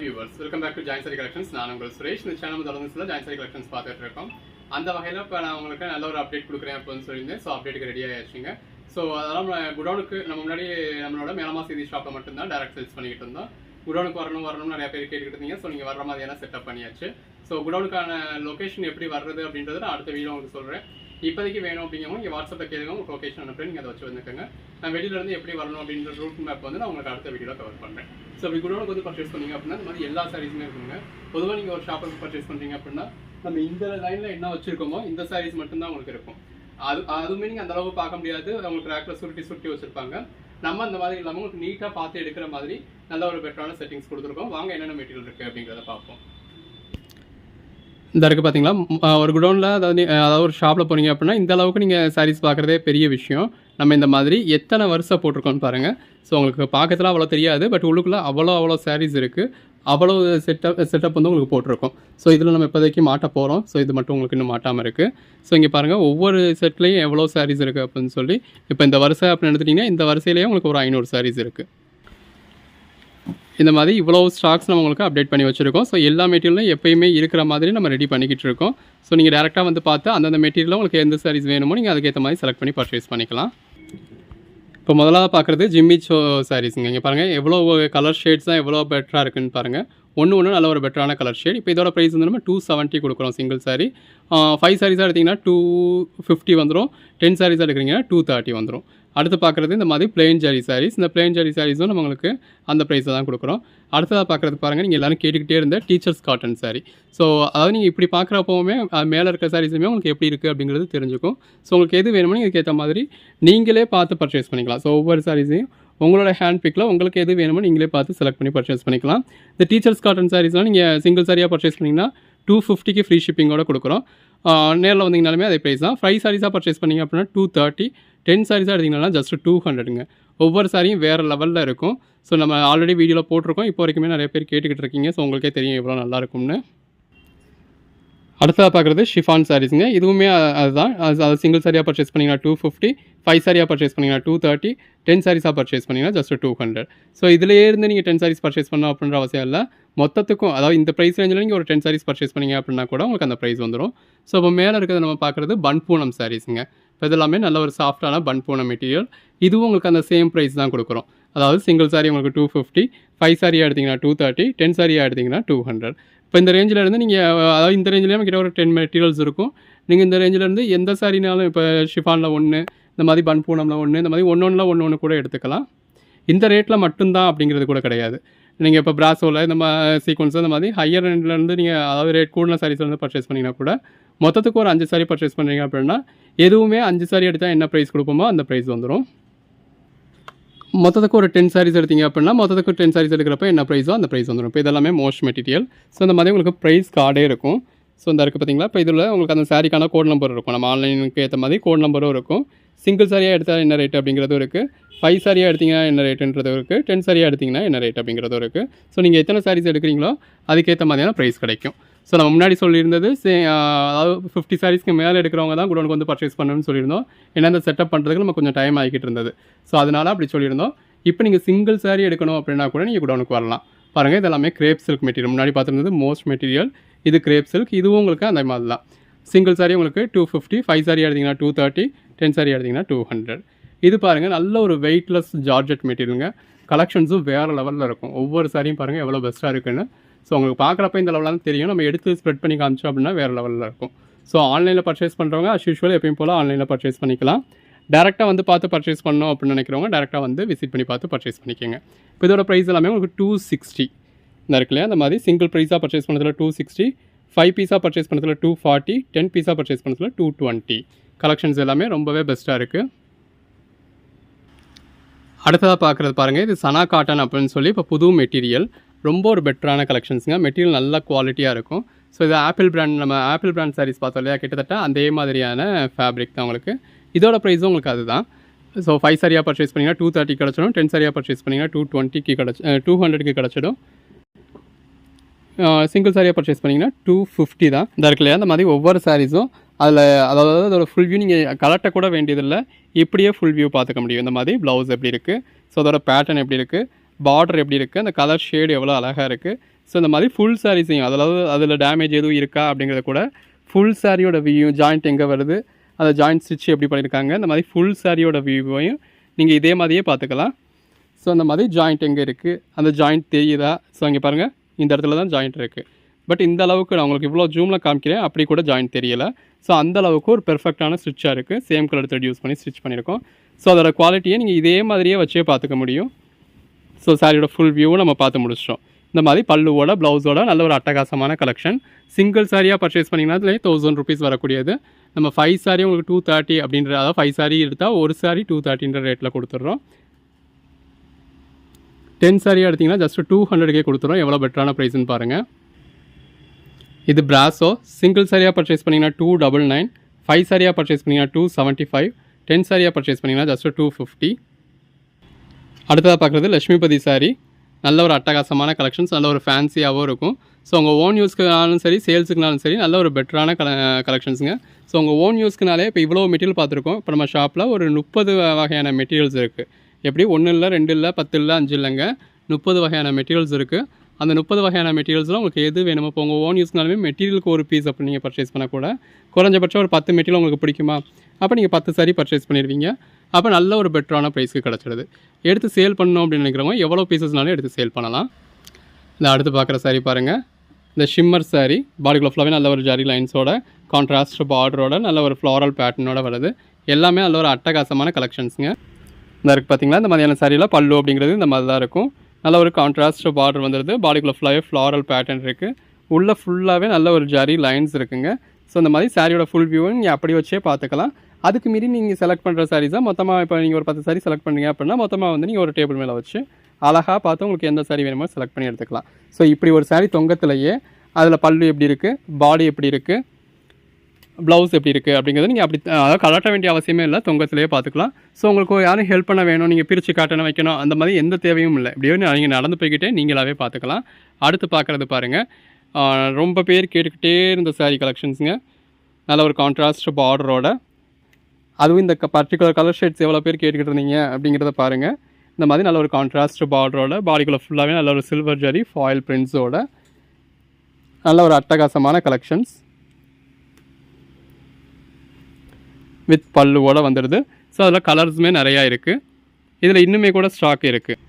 Viewers welcome back to join sari collections நான் உங்கள் சுரேஷ். இந்த சேனல் தொடர்ந்து சில ஜாயின் சரி கலெக்ஷன்ஸ் பார்த்துட்டு இருக்கோம். அந்த வகையில் இப்போ நான் உங்களுக்கு நல்ல ஒரு அப்டேட் கொடுக்குறேன் அப்படின்னு சொல்லியிருந்தேன். ஸோ அப்டேட்டுக்கு ரெடி ஆயிடுச்சுங்க ஸோ அதெல்லாம் குடோனுக்கு நம்ம முன்னாடி நம்மளோட மேலமா செய்தி ஷாப்பில் மட்டும்தான் டேரக்ட் சேல்ஸ் பண்ணிக்கிட்டு இருந்தோம். குடோனுக்கு வரணும் வரணும் நிறைய பேர் கேட்டுக்கிட்டு இருந்தீங்க. ஸோ நீங்கள் வர்ற மாதிரியான செட்டப் பண்ணியாச்சு. ஸோ குடோனுக்கான லொகேஷன் எப்படி வர்றது அப்படின்றத நான் அடுத்த வீடியோ உங்களுக்கு சொல்கிறேன் இப்போதைக்கு வேணும் அப்படிங்கிறவங்க இங்கே வாட்ஸ்அப்பில் கேளுங்க உங்கள் லொக்கேஷன் அனுப்புறேன் நீங்கள் அதை வச்சு வந்துக்கோங்க. நான் வெளியிலேருந்து எப்படி வரணும் அப்படின்ற ரூட் மேப் வந்து நான் உங்களுக்கு அடுத்த வீடியோவில் கவர் பண்ணுறேன் ஸோ இப்படி குடோனுக்கு வந்து பர்ச்சேஸ் பண்ணீங்க அப்படின்னா இந்த மாதிரி எல்லா சாரீஸுமே இருக்குங்க. பொதுவாக நீங்கள் ஒரு ஷாப்பில் பர்ச்சேஸ் பண்ணுறீங்க அப்படின்னா நம்ம இந்த லைனில் என்ன வச்சுருக்கோமோ இந்த சாரீஸ் மட்டும்தான் உங்களுக்கு இருக்கும். அது அதுவுமே நீங்கள் அந்த அளவு பார்க்க முடியாது. அவங்களுக்கு உங்களுக்கு ரேக்கில் சுருட்டி சுருட்டி வச்சுருப்பாங்க. நம்ம அந்த மாதிரி இல்லாமல் உங்களுக்கு நீட்டாக பார்த்து எடுக்கிற மாதிரி நல்ல ஒரு பெட்டரான செட்டிங்ஸ் கொடுத்துருக்கோம். வாங்க என்னென்ன மெட்டீரியல் இருக்குது அப்படிங்கிறத பார்ப்போம். இந்த இருக்குது பார்த்தீங்களா ஒரு குடோனில் அதாவது அதாவது ஒரு ஷாப்பில் போனீங்க அப்படின்னா இந்த அளவுக்கு நீங்கள் சாரீஸ் பார்க்குறதே பெரிய விஷயம். நம்ம இந்த மாதிரி எத்தனை வருஷம் போட்டிருக்கோம்னு பாருங்கள் ஸோ உங்களுக்கு பார்க்கறதுலாம் அவ்வளோ தெரியாது. பட் உள்ளுக்குள்ளே அவ்வளோ அவ்வளோ சாரீஸ் இருக்குது அவ்வளோ செட்டப் செட்டப் வந்து உங்களுக்கு போட்டிருக்கோம். ஸோ இதில் நம்ம இப்போதைக்கு மாட்ட போகிறோம் ஸோ இது மட்டும் உங்களுக்கு இன்னும் மாட்டாமல் இருக்குது ஸோ இங்கே பாருங்கள் ஒவ்வொரு செட்லேயும் எவ்வளோ சாரீஸ் இருக்குது அப்படின்னு சொல்லி இப்போ இந்த வருஷம் அப்படின்னு எடுத்துட்டிங்கன்னா இந்த வரிசையிலேயே உங்களுக்கு ஒரு ஐநூறு சாரீஸ் இருக்குது இந்த மாதிரி இவ்வளோ ஸ்டாக்ஸ் நம்ம உங்களுக்கு அப்டேட் பண்ணி வச்சுருக்கோம். ஸோ எல்லா மெட்டீரியலும் எப்போயுமே இருக்கிற மாதிரி நம்ம ரெடி பண்ணிக்கிட்டு இருக்கோம். ஸோ நீங்கள் டேரெக்டாக வந்து பார்த்து அந்தந்த மெட்டீரியலில் உங்களுக்கு எந்த சாரீஸ் வேணுமோ நீங்கள் அதுக்கேற்ற மாதிரி செலக்ட் பண்ணி பர்ச்சேஸ் பண்ணிக்கலாம். இப்போ முதலாக பார்க்குறது ஜிம்மி சோ சாரீஸுங்க இங்கே பாருங்கள் எவ்வளோ கலர் ஷேட்ஸ் தான் எவ்வளோ பெட்டராக இருக்குன்னு பாருங்கள் ஒன்று ஒன்று நல்ல ஒரு பெட்டரான கலர் ஷேட் இப்போ இதோட ப்ரைஸ் வந்து நம்ம டூ செவன்ட்டி கொடுக்குறோம் சிங்கிள் சாரி ஃபைவ் சாரீஸாக எடுத்திங்கன்னா டூ ஃபிஃப்டி வந்துடும் டென் சாரீஸாக எடுக்கிறீங்கன்னா டூ தேர்ட்டி வந்துடும் அடுத்து பார்க்குறது இந்த மாதிரி பிளெயின் ஜரி சாரீஸ் இந்த பிளெயின் ஜரி சாரீஸும் நம்ம உங்களுக்கு அந்த ப்ரைஸை தான் கொடுக்குறோம். அடுத்ததாக பார்க்குறது பாருங்கள் நீங்கள் எல்லாரும் கேட்டுக்கிட்டே இருந்த டீச்சர்ஸ் காட்டன் saree. ஸோ அதாவது நீங்கள் இப்படி பார்க்குறப்பவுமே மேலே இருக்க சாரீஸுமே உங்களுக்கு எப்படி இருக்குது அப்படிங்கிறது தெரிஞ்சுக்கும். ஸோ உங்களுக்கு எது வேணுமோ இதுக்கு ஏற்ற மாதிரி நீங்களே பார்த்து பர்ச்சேஸ் பண்ணிக்கலாம். ஸோ ஒவ்வொரு சாரீஸையும் உங்களோட ஹேண்ட் பிக்கில் உங்களுக்கு எது வேணுமோ நீங்களே பார்த்து செலக்ட் பண்ணி பர்ச்சேஸ் பண்ணிக்கலாம். இந்த டீச்சர்ஸ் காட்டன் சாரீஸ்லாம் நீங்கள் சிங்கிள் சாரியாக பர்ச்சேஸ் பண்ணிங்கன்னா டூ ஃபிஃப்டிக்கு ஃப்ரீ ஷிப்பிங்கோட கொடுக்குறோம். நேரில் வந்தீங்கனாலுமே அதே ப்ரைஸ் தான். ஃபைவ் சாரீஸாக பர்ச்சேஸ் பண்ணிங்க அப்படின்னா டூ தேர்ட்டி டென் சாரீஸாக எடுத்திங்கன்னா ஜஸ்ட் டூ ஹண்ட்ரடுங்க ஒவ்வொரு சாரியும் வேறு லெவலில் இருக்கும். ஸோ நம்ம ஆல்ரெடி வீடியோவில் போட்டிருக்கோம். இப்போ வரைக்குமே நிறைய பேர் கேட்டுக்கிட்டு இருக்கீங்க. ஸோ உங்களுக்கே தெரியும் எவ்வளோ நல்லா இருக்கும்னு. அடுத்ததாக பார்க்குறது ஷிஃபான் சாரீஸுங்க இதுவுமே அதுதான். அது சிங்கிள் சாரியாக பர்ச்சேஸ் பண்ணிங்கன்னா டூ ஃபிஃப்டி ஃபைவ் சாரியாக பர்ச்சேஸ் பண்ணிங்கன்னா டூ தேர்ட்டி டென் சாரீஸாக பர்ச்சேஸ் பண்ணிங்கன்னா ஜஸ்ட் டூ ஹண்ட்ரட் ஸோ இதிலே இருந்து நீங்கள் டென் சாரீஸ் பர்ச்சேஸ் பண்ணணும் அப்படின்ற அவசியம் இல்லை. மொத்தத்துக்கும் அதாவது இந்த ப்ரைஸ் ரேஞ்சில் நீங்கள் ஒரு டென் சாரீஸ் பர்ச்சேஸ் பண்ணீங்க அப்படின்னா கூட உங்களுக்கு அந்த ப்ரைஸ் வந்துடும் ஸோ இப்போ மேலே இருக்கிறத நம்ம பார்க்குறது பன்பூனம் சாரீஸுங்க இப்போ இதெல்லாமே நல்ல ஒரு சாஃப்டான போன மெட்டீரியல் இதுவும் உங்களுக்கு அந்த சேம் ப்ரைஸ் தான் கொடுக்குறோம். அதாவது சிங்கிள் சாரி உங்களுக்கு டூ ஃபிஃப்டி ஃபைவ் சாரியாக எடுத்திங்கன்னா டூ தேர்ட்டி டென் சாரியாக எடுத்திங்கன்னா டூ ஹண்ட்ரட் இப்போ இந்த ரேஞ்சில் இருந்து நீங்கள் அதாவது இந்த ரேஞ்சிலே கிட்ட ஒரு டென் மெட்டீரியல்ஸ் இருக்கும். நீங்கள் இந்த ரேஞ்சிலேருந்து எந்த சாரினாலும் இப்போ ஷிஃபானில் ஒன்று இந்த மாதிரி பன் பூனமில் ஒன்று இந்த மாதிரி ஒன்று ஒன்றில் ஒன்று ஒன்று கூட எடுத்துக்கலாம். இந்த ரேட்டில் மட்டும்தான் அப்படிங்கிறது கூட கிடையாது. நீங்கள் இப்போ பிராசோவில் இந்த மாதிரி சீக்வன்ஸ் இந்த மாதிரி ஹையர் ரேண்ட்லேருந்து நீங்கள் அதாவது ரேட் கூடின சாரீஸ்லேருந்து பர்ச்சேஸ் பண்ணிங்கன்னா கூட மொத்தத்துக்கு ஒரு அஞ்சு சாரி பர்ச்சேஸ் பண்ணுறீங்க அப்படின்னா எதுவுமே அஞ்சு சாரி எடுத்தால் என்ன ப்ரைஸ் கொடுப்போமோ அந்த ப்ரைஸ் வந்துடும் மொத்தத்துக்கு ஒரு டென் சாரீஸ் எடுத்தீங்க அப்படின்னா மொத்தத்துக்கு டென் சாரீஸ் எடுக்கிறப்ப என்ன ப்ரைஸோ அந்த ப்ரைஸ் வந்துடும் இப்போ இதெல்லாமே மோஸ்ட் மெட்டீரியல் ஸோ இந்த மாதிரி உங்களுக்கு ப்ரைஸ் கார்டே இருக்கும். ஸோ இந்த இருக்குது பார்த்தீங்களா? இப்போ இதில் உங்களுக்கு அந்த சாரிக்கான கோட் நம்பர் இருக்கும். நம்ம ஆன்லைனுக்கு ஏற்ற மாதிரி கோட் நம்பரும் இருக்கும். சிங்கிள் சாரியாக எடுத்தால் என்ன ரேட் அப்படிங்கிறதும் இருக்குது ஃபைவ் சாரியாக எடுத்திங்கன்னா என்ன ரேட்டுன்றதும் இருக்குது டென் சாரியாக எடுத்திங்கன்னா என்ன ரேட் அப்படிங்கிறதும் இருக்குது ஸோ நீங்கள் எத்தனை சாரீஸ் எடுக்கிறீங்களோ அதுக்கேற்ற மாதிரியான ப்ரைஸ் கிடைக்கும். ஸோ நம்ம முன்னாடி சொல்லியிருந்தது சே அதாவது ஃபிஃப்டி சாரீஸ்க்கு மேலே எடுக்கிறவங்க தான் குடோனுக்கு வந்து பர்ச்சேஸ் பண்ணணும்னு சொல்லியிருந்தோம். ஏன்னா அந்த செட்டப் பண்ணுறதுக்கு நம்ம கொஞ்சம் டைம் ஆகிக்கிட்டு இருந்தது. ஸோ அதனால் அப்படி சொல்லியிருந்தோம். இப்போ நீங்கள் சிங்கிள் சாரீ எடுக்கணும் அப்படின்னா கூட நீங்கள் குடோனுக்கு வரலாம். பாருங்கள் இதெல்லாமே கிரேப் சில்க் மெட்டீரியல் முன்னாடி பார்த்துருந்தது மோஸ்ட் மெட்டீரியல் இது கிரேப் சில்க் இதுவும் உங்களுக்கு அந்த மாதிரி தான். சிங்கிள் சாரீ உங்களுக்கு டூ ஃபிஃப்டி ஃபைவ் சாரி எடுத்திங்கன்னா டூ தேர்ட்டி டென் சாரி எடுத்திங்கன்னா டூ ஹண்ட்ரட் இது பாருங்கள் நல்ல ஒரு வெயிட்லெஸ் ஜார்ஜெட் மெட்டீரியலுங்க கலெக்ஷன்ஸும் வேறு லெவலில் இருக்கும். ஒவ்வொரு சாரியும் பாருங்கள் எவ்வளோ பெஸ்ட்டாக இருக்குன்னு. ஸோ உங்களுக்கு பார்க்குறப்ப இந்த லெவலில் தான் தெரியும். நம்ம எடுத்து ஸ்ப்ரெட் பண்ணி காமிச்சோம் அப்படின்னா வேறு லெவலில் இருக்கும். ஸோ ஆன்லைனில் பர்ச்சேஸ் பண்ணுறவங்க அஸ் யூஷுவல் எப்பயும் போல் ஆன்லைனில் பர்ச்சேஸ் பண்ணிக்கலாம். டேரெக்டாக வந்து பார்த்து பர்ச்சேஸ் பண்ணணும் அப்படின்னு நினைக்கிறவங்க டேரெக்டாக வந்து விசிட் பண்ணி பார்த்து பர்ச்சேஸ் பண்ணிக்கோங்க. இப்போ இதோட ப்ரைஸ் எல்லாமே உங்களுக்கு டூ சிக்ஸ்டி இந்த இருக்குல்லையா அந்த மாதிரி சிங்கிள் ப்ரைஸாக பர்ச்சேஸ் பண்ணதில் டூ சிக்ஸ்டி ஃபைவ் பீஸாக பர்ச்சேஸ் பண்ணதில் டூ ஃபார்ட்டி டென் பீஸாக பர்ச்சேஸ் பண்ணதில் டூ டுவெண்ட்டி கலெக்ஷன்ஸ் எல்லாமே ரொம்பவே பெஸ்ட்டாக இருக்குது அடுத்ததாக பார்க்குறது பாருங்கள் இது சனா காட்டன் அப்படின்னு சொல்லி இப்போ புது மெட்டீரியல் ரொம்ப ஒரு பெட்டரான கலெக்ஷன்ஸுங்க மெட்டீரியல் நல்லா குவாலிட்டியாக இருக்கும். ஸோ இது ஆப்பிள் பிராண்ட் நம்ம ஆப்பிள் பிராண்ட் சாரீஸ் பார்த்தோம் இல்லையா? கிட்டத்தட்ட அதே மாதிரியான ஃபேப்ரிக் தான் உங்களுக்கு. இதோட ப்ரைஸும் உங்களுக்கு அதுதான். ஸோ ஃபைவ் சாரியாக பர்ச்சேஸ் பண்ணிங்கன்னா டூ தேர்ட்டி கிடச்சிடும். டென் சாரியாக பர்ச்சேஸ் பண்ணிங்கன்னா டூ டுவெண்ட்டிக்கு கிடச்சி டூ ஹண்ட்ரட்க்கு கிடச்சிடும். சிங்கிள் சாரியாக பர்ச்சேஸ் பண்ணிங்கன்னா டூ ஃபிஃப்டி தான். இந்த இருக்கு இல்லையா? அந்த மாதிரி ஒவ்வொரு சாரீஸும் அதில் அதாவது அதோட ஃபுல் வியூ நீங்கள் கலட்ட கூட வேண்டியதில்லை. இப்படியே ஃபுல் வியூ பார்த்துக்க முடியும். இந்த மாதிரி ப்ளவுஸ் எப்படி இருக்குது ஸோ அதோட பேட்டர்ன் எப்படி இருக்குது பார்டர் எப்படி இருக்குது அந்த கலர் ஷேடு எவ்வளோ அழகாக இருக்குது ஸோ இந்த மாதிரி ஃபுல் சாரீஸையும் அதாவது அதில் டேமேஜ் எதுவும் இருக்கா அப்படிங்கிறத கூட ஃபுல் சாரியோட வியூ ஜாயிண்ட் எங்கே வருது? அந்த ஜாயிண்ட் ஸ்டிச் எப்படி பண்ணியிருக்காங்க இந்த மாதிரி ஃபுல் சாரியோட வியூவையும் நீங்கள் இதே மாதிரியே பார்த்துக்கலாம். ஸோ அந்த மாதிரி ஜாயிண்ட் எங்கே இருக்குது அந்த ஜாயிண்ட் தெரியுதா? ஸோ இங்கே பாருங்கள் இந்த இடத்துல தான் ஜாயிண்ட் இருக்குது பட் இந்த அளவுக்கு நான் உங்களுக்கு இவ்வளோ ஜூமில் காமிக்கிறேன். அப்படி கூட ஜாயிண்ட் தெரியலை. ஸோ அந்த அளவுக்கு ஒரு பெர்ஃபெக்டான ஸ்டிச்சாக இருக்குது சேம் கலர் த்ரெட் யூஸ் பண்ணி ஸ்டிச் பண்ணியிருக்கோம். ஸோ அதோட குவாலிட்டியை நீங்கள் இதே மாதிரியே வச்சே பார்த்துக்க முடியும். ஸோ சாரியோட ஃபுல் வியூவும் நம்ம பார்த்து முடிச்சிட்டோம். இந்த மாதிரி பல்லுவோட ப்ளவுஸோட நல்ல ஒரு அட்டகாசமான கலெக்ஷன் சிங்கிள் சாரியாக பர்ச்சேஸ் பண்ணிங்கன்னா அதுலேயே தௌசண்ட் ருபீஸ் வரக்கூடியது. நம்ம ஃபைவ் சாரி உங்களுக்கு டூ தேர்ட்டி அப்படின்ற அதாவது ஃபைவ் சாரி எடுத்தால் ஒரு சாரி டூ தேர்ட்டின்ற ரேட்டில் கொடுத்துட்றோம். டென் சாரியாக எடுத்திங்கன்னா ஜஸ்ட் டூ ஹண்ட்ரட்கே கொடுத்துறோம் எவ்வளோ பெட்டரான ப்ரைஸ்னு பாருங்கள் இது பிராஸோ சிங்கிள் சாரியாக பர்ச்சேஸ் பண்ணிங்கன்னா டூ டபுள் நைன் ஃபைவ் சாரியாக பர்ச்சேஸ் பண்ணிங்கன்னா டூ செவன்ட்டி ஃபைவ் டென் சாரியாக பர்ச்சேஸ் பண்ணிங்கன்னா ஜஸ்ட் டூ ஃபிஃப்டி அடுத்ததாக பார்க்குறது லக்ஷ்மிபதி சாரி நல்ல ஒரு அட்டகாசமான கலெக்ஷன்ஸ் நல்ல ஒரு ஃபேன்சியாகவும் இருக்கும். ஸோ உங்கள் ஓன் யூஸ்க்குனாலும் சரி சேல்ஸுக்குனாலும் சரி நல்ல ஒரு பெட்டரான கல கலெக்ஷன்ஸுங்க ஸோ உங்கள் ஓன் யூஸ்க்குனாலே இப்போ இவ்வளோ மெட்டீரியல் பார்த்துருக்கோம். இப்போ நம்ம ஷாப்பில் ஒரு முப்பது வகையான மெட்டீரியல்ஸ் இருக்குது எப்படி? ஒன்று இல்லை ரெண்டு இல்லை பத்து இல்லை அஞ்சு இல்லைங்க. முப்பது வகையான மெட்டீரியல்ஸ் இருக்குது அந்த முப்பது வகையான மெட்டீரியல்ஸில் உங்களுக்கு எது வேணுமோ இப்போ உங்கள் ஓன் யூஸ்னாலுமே மெட்டீரியலுக்கு ஒரு பீஸ் அப்படி நீங்கள் பர்ச்சேஸ் பண்ணக்கூட குறைஞ்சபட்சம் ஒரு பத்து மெட்டீரியல் உங்களுக்கு பிடிக்குமா? அப்போ நீங்கள் பத்து சாரி பர்ச்சேஸ் பண்ணிடுவீங்க அப்போ நல்ல ஒரு பெட்டரான ப்ரைஸ்க்கு கிடச்சிடுது எடுத்து சேல் பண்ணோம் அப்படின்னு நினைக்கிறவங்க எவ்வளோ பீசஸ்னாலும் எடுத்து சேல் பண்ணலாம். இந்த அடுத்து பார்க்குற சாரி பாருங்கள் இந்த ஷிம்மர் சாரி பாடிக்குள்ள ஃபுல்லாகவே நல்ல ஒரு ஜரி லைன்ஸோட கான்ட்ராஸ்ட் பார்டரோட நல்ல ஒரு ஃப்ளாரல் பேட்டர்னோட வருது. எல்லாமே நல்ல ஒரு அட்டகாசமான கலெக்ஷன்ஸுங்க இந்த இருக்குது பார்த்தீங்களா இந்த மாதிரியான சாரியில் பல்லு அப்படிங்கிறது இந்த மாதிரி தான் இருக்கும். நல்ல ஒரு கான்ட்ராஸ்ட் பார்டர் வந்துடுது பாடிக்குள்ளே ஃபுல்லாகவே ஃப்ளாரல் பேட்டர்ன் இருக்குது உள்ளே ஃபுல்லாகவே நல்ல ஒரு ஜரி லைன்ஸ் இருக்குங்க. ஸோ இந்த மாதிரி சாரியோட ஃபுல் வியூவும் நீங்கள் அப்படி வச்சே பார்த்துக்கலாம். அதுக்கு மீறி நீங்கள் செலக்ட் பண்ணுற சாரீஸாக மொத்தமாக இப்போ நீங்கள் ஒரு பத்து சாரி செலக்ட் பண்ணுங்க அப்படின்னா மொத்தமாக வந்து நீங்கள் ஒரு டேபிள் மேலே வச்சு அழகாக பார்த்து உங்களுக்கு எந்த சாரி வேணுமோ செலக்ட் பண்ணி எடுத்துக்கலாம். ஸோ இப்படி ஒரு சாரி தொங்கத்திலேயே அதில் பல்லு எப்படி இருக்குது பாடி எப்படி இருக்குது ப்ளவுஸ் எப்படி இருக்குது அப்படிங்கிறது நீங்கள் அப்படி அதாவது கலட்ட வேண்டிய அவசியமே இல்லை தொங்கத்திலேயே பார்த்துக்கலாம். ஸோ உங்களுக்கு யாரும் ஹெல்ப் பண்ண வேணும் நீங்கள் பிரித்து காட்டணும் வைக்கணும் அந்த மாதிரி எந்த தேவையும் இல்லை. இப்படியே நீங்கள் நடந்து போய்கிட்டே நீங்களாகவே பார்த்துக்கலாம். அடுத்து பார்க்குறது பாருங்கள் ரொம்ப பேர் கேட்டுக்கிட்டே இருந்த சாரீ கலெக்ஷன்ஸுங்க நல்ல ஒரு கான்ட்ராஸ்ட் பார்டரோட அதுவும் இந்த பர்டிகுலர் கலர் ஷேட்ஸ் எவ்வளோ பேர் கேட்டுக்கிட்டு இருந்தீங்க அப்படிங்கிறத பாருங்கள் இந்த மாதிரி நல்ல ஒரு கான்ட்ராஸ்ட் பார்டரோட பாடிக்குள்ளே ஃபுல்லாகவே நல்ல ஒரு சில்வர் ஜரி ஃபாயில் பிரிண்ட்ஸோட நல்ல ஒரு அட்டகாசமான கலெக்ஷன்ஸ் வித் பல்லுவோட வந்துடுது ஸோ அதில் கலர்ஸுமே நிறையா இருக்குது இதில் இன்னுமே கூட ஸ்டாக் இருக்குது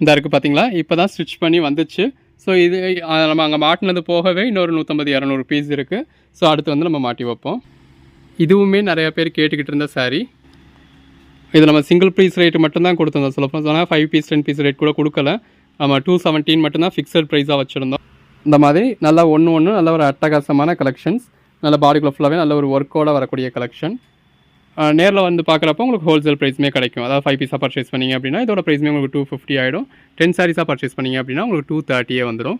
இந்த இருக்குது பார்த்தீங்களா இப்போ தான் ஸ்டிச் பண்ணி வந்துச்சு. ஸோ இது நம்ம அங்கே மாட்டினது போகவே இன்னொரு நூற்றம்பது இரநூறு பீஸ் இருக்குது ஸோ அடுத்து வந்து நம்ம மாட்டி வைப்போம். இதுவுமே நிறைய பேர் கேட்டுக்கிட்டு இருந்த சாரீ இது நம்ம சிங்கிள் பீஸ் ரேட்டு மட்டும்தான் கொடுத்துருந்தோம். சொல்ல சொன்னால் five piece ten piece rate கூட கொடுக்கல. நம்ம டூ செவன்டீன் மட்டும்தான் ஃபிக்ஸட் ப்ரைஸாக வச்சுருந்தோம். இந்த மாதிரி நல்லா ஒன்று ஒன்று நல்ல ஒரு அட்டகாசமான கலெக்ஷன்ஸ் நல்ல பாடிக்குள்ள ஃபுல்லாகவே நல்ல ஒரு ஒர்க்கோட வரக்கூடிய கலெக்ஷன் நேரில் வந்து பார்க்குறப்போ உங்களுக்கு ஹோல்சேல் ப்ரைஸுமே கிடைக்கும். அதாவது ஃபைவ் பீஸாக பர்ச்சேஸ் பண்ணீங்க அப்படின்னா இதோட ப்ரைஸுமே உங்களுக்கு டூ ஃபிஃப்டி ஆகிடும் டென் சாரீஸாக பர்ச்சேஸ் பண்ணீங்க அப்படின்னா உங்களுக்கு டூ தேர்ட்டியே வந்துடும்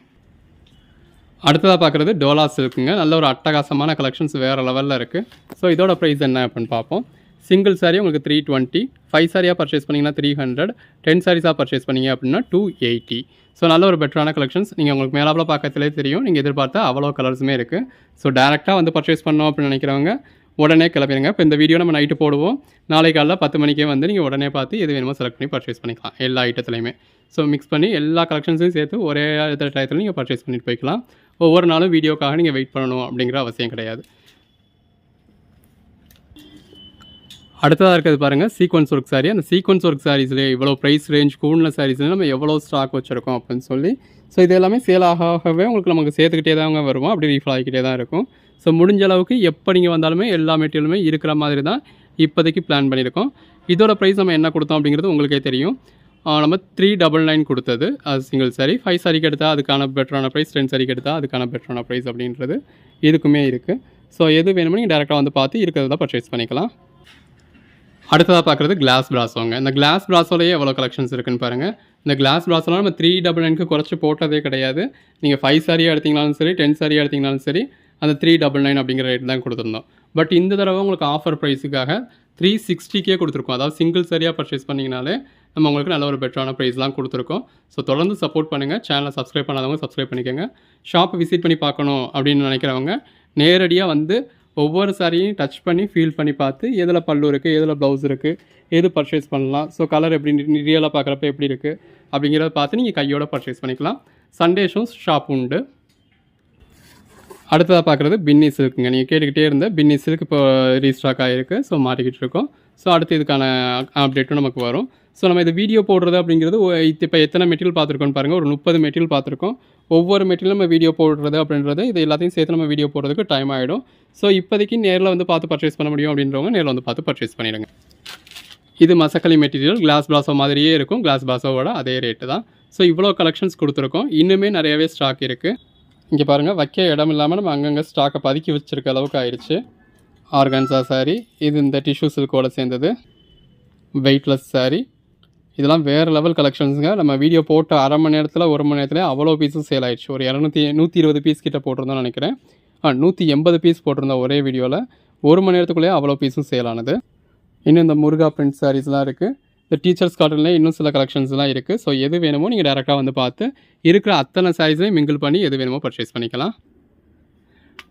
அடுத்ததாக பார்க்குறது டோலா சில்க்குங்க நல்ல ஒரு அட்டகாசமான கலெக்ஷன்ஸ் வேறு லெவலில் இருக்குது ஸோ இதோட ப்ரைஸ் என்ன அப்படின்னு பார்ப்போம் சிங்கிள் சாரி உங்களுக்கு த்ரீ டுவெண்ட்டி ஃபைவ் சாரியாக பர்ச்சேஸ் பண்ணிங்கன்னா த்ரீ ஹண்ட்ரட் டென் சாரீஸாக பர்ச்சேஸ் பண்ணீங்க அப்படின்னா டூ எயிட்டி ஸோ நல்ல ஒரு பெட்டரான கலெக்ஷன்ஸ் நீங்கள் உங்களுக்கு மேலாப்பில் பார்க்கறதுலே தெரியும். நீங்கள் எதிர்பார்த்தா அவ்வளோ கலர்ஸுமே இருக்குது ஸோ டேரெக்டாக வந்து பர்ச்சேஸ் பண்ணோம் அப்படின்னு நினைக்கிறவங்க உடனே கிளம்பிடுங்க இப்போ இந்த வீடியோ நம்ம நைட்டு போடுவோம். நாளை காலையில் பத்து மணிக்கே வந்து நீங்கள் உடனே பார்த்து எது வேணுமோ செலக்ட் பண்ணி பர்ச்சேஸ் பண்ணிக்கலாம். எல்லா ஐட்டத்துலையுமே ஸோ மிக்ஸ் பண்ணி எல்லா கலெக்ஷன்ஸையும் சேர்த்து ஒரே டயத்தில் நீங்கள் பர்ச்சேஸ் பண்ணிட்டு போய்க்கலாம். ஒவ்வொரு நாளும் வீடியோக்காக நீங்கள் வெயிட் பண்ணணும் அப்படிங்கிற அவசியம் கிடையாது. அடுத்ததாக இருக்கிறது பாருங்கள் சீக்வன்ஸ் ஒர்க் சாரி அந்த சீக்வன்ஸ் ஒர்க் சாரீஸ்லேயே இவ்வளோ ப்ரைஸ் ரேஞ்ச் கூடின சாரீஸ்லேயே நம்ம எவ்வளோ ஸ்டாக் வச்சுருக்கோம் அப்படின்னு சொல்லி ஸோ இது எல்லாமே சேல் ஆக ஆகவே உங்களுக்கு நமக்கு சேர்த்துக்கிட்டே தாங்க வருவோம். அப்படி ரீஃபில் ஆகிக்கிட்டே தான் இருக்கும். ஸோ முடிஞ்ச அளவுக்கு எப்போ நீங்கள் வந்தாலுமே எல்லா மெட்டீரியலுமே இருக்கிற மாதிரி தான் இப்போதைக்கு பிளான் பண்ணியிருக்கோம். இதோட ப்ரைஸ் நம்ம என்ன கொடுத்தோம் அப்படிங்கிறது உங்களுக்கே தெரியும். நம்ம த்ரீ டபுள் நைன் கொடுத்தது. அது சிங்கிள் சாரி ஃபைவ் சாரிக்கு எடுத்தால் அதுக்கான பெட்டரான ப்ரைஸ் டென் சாரிக்கு எடுத்தால் அதுக்கான பெட்டரான ப்ரைஸ் அப்படின்றது இதுக்குமே இருக்குது ஸோ எது வேணுமோ நீங்கள் டேரெக்டாக வந்து பார்த்து இருக்கிறத பர்ச்சேஸ் பண்ணிக்கலாம். அடுத்ததாக பார்க்குறது கிளாஸ் பிராஸோங்க இந்த கிளாஸ் பிராஸோலேயே எவ்வளோ கலெக்ஷன்ஸ் இருக்குன்னு பாருங்கள் இந்த கிளாஸ் பிராஸோலாம் நம்ம த்ரீ டபுள் நைனுக்கு குறைச்சி போட்டதே கிடையாது. நீங்கள் ஃபைவ் சாரியாக எடுத்தீங்கனாலும் சரி டென் சாரியாக எடுத்தீங்கனாலும் சரி அந்த த்ரீ டபுள் நைன் அப்படிங்கிற ரேட் தான் கொடுத்துருந்தோம். பட் இந்த தடவை உங்களுக்கு ஆஃபர் ப்ரைஸுக்காக த்ரீ சிக்ஸ்டிக்கே கொடுத்துருக்கோம். அதாவது சிங்கிள் சரியாக பர்ச்சேஸ் பண்ணிங்கனாலே நம்ம உங்களுக்கு நல்ல ஒரு பெட்டரான ப்ரைஸ்லாம் கொடுத்துருக்கோம். ஸோ தொடர்ந்து சப்போர்ட் பண்ணுங்கள் சேனலை சப்ஸ்கிரைப் பண்ணாதவங்க சப்ஸ்கிரைப் பண்ணிக்கோங்க. ஷாப்பை விசிட் பண்ணி பார்க்கணும் அப்படின்னு நினைக்கிறவங்க நேரடியாக வந்து ஒவ்வொரு சாரியும் டச் பண்ணி ஃபீல் பண்ணி பார்த்து எதில் பல்லு இருக்குது எதில் ப்ளவுஸ் இருக்குது எது பர்ச்சேஸ் பண்ணலாம். ஸோ கலர் எப்படி ரியலாக பார்க்குறப்ப எப்படி இருக்குது அப்படிங்கிறத பார்த்து நீங்கள் கையோட பர்ச்சேஸ் பண்ணிக்கலாம். சண்டேஸும் ஷாப் உண்டு. அடுத்ததாக பார்க்குறது பின்னி சில்க்குங்க நீங்கள் கேட்டுக்கிட்டே இருந்த பின்னி சில்க் இப்போ ரீஸ்டாக் ஆகிருக்கு ஸோ மாட்டிக்கிட்டு இருக்கோம். ஸோ அடுத்து இதுக்கான அப்டேட்டும் நமக்கு வரும். ஸோ நம்ம இது வீடியோ போடுறது அப்படிங்கிறது இப்போ எத்தனை மெட்டீரியல் பார்த்துருக்கோன்னு பாருங்கள் ஒரு முப்பது மெட்டீரியல் பார்த்துருக்கோம். ஒவ்வொரு மெட்டீரியல் நம்ம வீடியோ போடுறது அப்படின்றது இது எல்லாத்தையும் சேர்த்து நம்ம வீடியோ போடுறதுக்கு டைம் ஆகிடும் ஸோ இப்போதைக்கு நேரில் வந்து பார்த்து பர்ச்சேஸ் பண்ண முடியும் அப்படின்றவங்க நேரில் வந்து பார்த்து பர்ச்சேஸ் பண்ணிடுங்க. இது மசக்களி மெட்டீரியல் கிளாஸ் பிளாசோ மாதிரியே இருக்கும். கிளாஸ் பிளாசோவோட அதே ரேட்டு தான். ஸோ இவ்வளோ கலெக்ஷன்ஸ் கொடுத்துருக்கோம். இன்னுமே நிறையவே ஸ்டாக் இருக்குது இங்கே பாருங்கள் வைக்க இடம் இல்லாமல் நம்ம அங்கங்கே ஸ்டாக்கை பதுக்கி வச்சுருக்க அளவுக்கு ஆயிடுச்சு. ஆர்கன்சா saree இது இந்த டிஷ்யூ சில்கோட சேர்ந்தது. வெயிட்லெஸ் சாரீ இதெல்லாம் வேறு லெவல் கலெக்ஷன்ஸுங்க நம்ம வீடியோ போட்ட அரை மணி நேரத்தில் ஒரு மணி நேரத்தில் அவ்வளோ பீஸும் சேல் ஆயிடுச்சு. ஒரு இரநூத்தி நூற்றி இருபது பீஸ் கிட்ட போட்டிருந்தோம்னு நினைக்கிறேன். ஆ நூற்றி எண்பது பீஸ் போட்டிருந்தோம் ஒரே வீடியோவில் ஒரு மணி நேரத்துக்குள்ளேயே அவ்வளோ பீஸும் சேல் ஆனது. இன்னும் இந்த முருகா பிரிண்ட் சாரீஸ்லாம் இருக்குது இந்த டீச்சர்ஸ் காட்டன்லேயே இன்னும் சில கலெக்ஷன்ஸ்லாம் இருக்குது ஸோ எது வேணுமோ நீங்கள் டேரெக்டாக வந்து பார்த்து இருக்கிற அத்தனை சாரீஸையும் மிங்கிள் பண்ணி எது வேணுமோ பர்ச்சேஸ் பண்ணிக்கலாம்.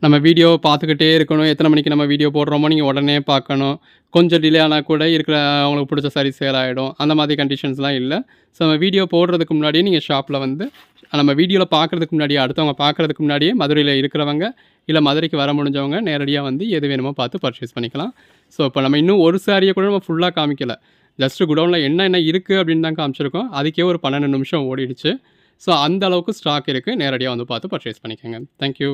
நம்ம வீடியோ பார்த்துக்கிட்டே இருக்கணும். எத்தனை மணிக்கு நம்ம வீடியோ போடுறோமோ நீங்கள் உடனே பார்க்கணும். கொஞ்சம் டிலே ஆனால் கூட இருக்கிற அவங்களுக்கு பிடிச்ச சரி சேல் ஆகிடும் அந்த மாதிரி கண்டிஷன்ஸ்லாம் இல்லை. ஸோ நம்ம வீடியோ போடுறதுக்கு முன்னாடியே நீங்கள் ஷாப்பில் வந்து நம்ம வீடியோவில் பார்க்குறதுக்கு முன்னாடியே அடுத்தவங்க பார்க்குறதுக்கு முன்னாடியே மதுரையில் இருக்கிறவங்க இல்லை மதுரைக்கு வர முடிஞ்சவங்க நேரடியாக வந்து எது வேணுமோ பார்த்து பர்ச்சேஸ் பண்ணிக்கலாம். ஸோ இப்போ நம்ம இன்னும் ஒரு சாரியை கூட நம்ம ஃபுல்லாக காமிக்கலை. ஜஸ்ட்டு குடோனில் என்ன என்ன இருக்குது அப்படின்னு தான் காமிச்சிருக்கோம். அதுக்கே ஒரு பன்னெண்டு நிமிஷம் ஓடிடுச்சு. ஸோ அந்த அளவுக்கு ஸ்டாக் இருக்குது நேரடியாக வந்து பார்த்து பர்ச்சேஸ் பண்ணிக்கோங்க. தேங்க்யூ